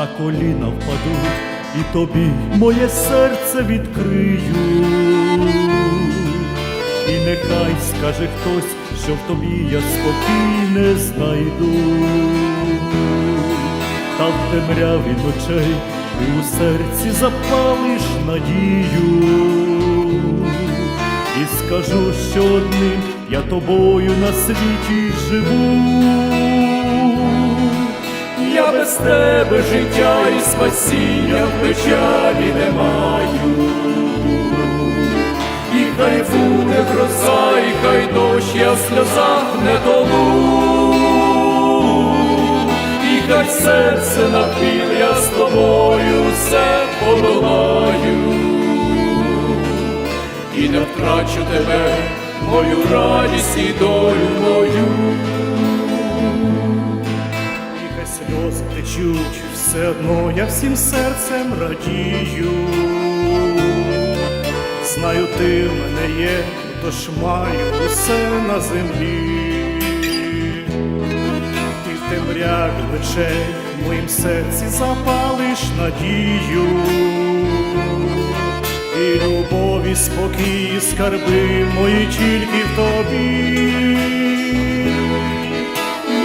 на коліна впаду і тобі моє серце відкрию. І нехай скаже хтось, що в тобі я спокійне знайду, та в темряві ночей ти у серці запалиш надію, і скажу, що одним я тобою на світі живу. Без тебе життя і спасіння в печалі не маю. І хай буде гроза, і хай дощ, я в сльозах не тону. І хай серце напіл, я з тобою все подолаю. І не втрачу тебе, мою радість і долю мою. Все одно я всім серцем радію. Знаю, ти в мене є, тож маю усе на землі. Ти в темряві ночей в моїм серці запалиш надію. І любові, спокій, скарби мої тільки в тобі.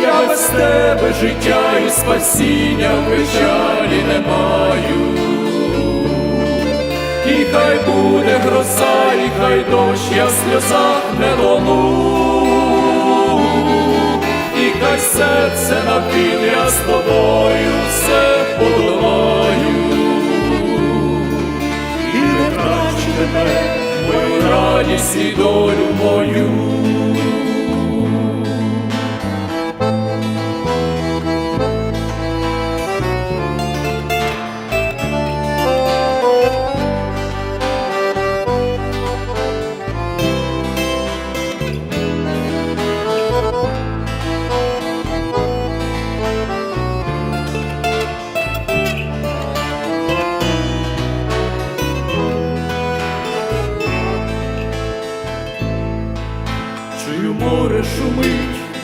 Я без тебе життя і спасіння в печалі не маю. І хай буде гроза, і хай дощ, я в сльозах не тону. І хай серце напіл, я з тобою все подолаю. І не втрачу тебе, мою радість і долю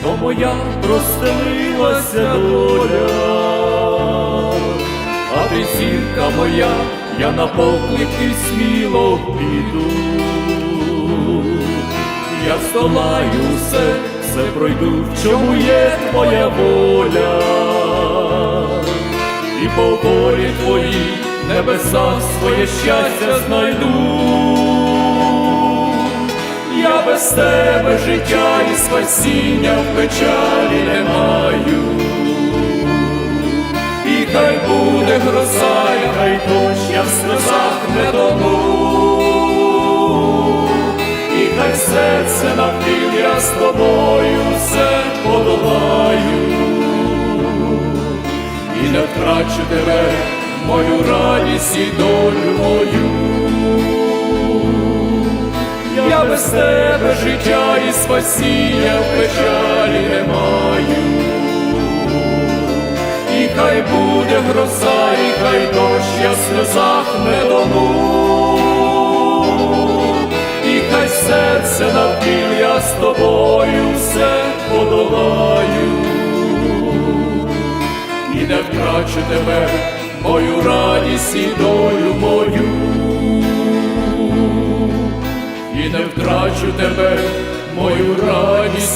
то моя простелилася доля, А ти зірка моя, я на поклики сміло піду. Я здолаю все, все пройду, в чому є твоя воля, і по волі твоїй небеса своє щастя знайду. Без тебе життя і спасіння в печалі не маю. І хай буде гроза, і хай дощ, я в сльозах не тону. І хай серце напіл, я з тобою все подолаю. І не втрачу тебе, мою радість і долю мою. Я без тебе життя і спасіння в печалі не маю. І хай буде гроза, і хай дощ, я сльозах не тону. І хай серце навпіл, я з тобою все подолаю. І не втрачу тебе, мою радість і долю мою не втрачу тебе, мою радість.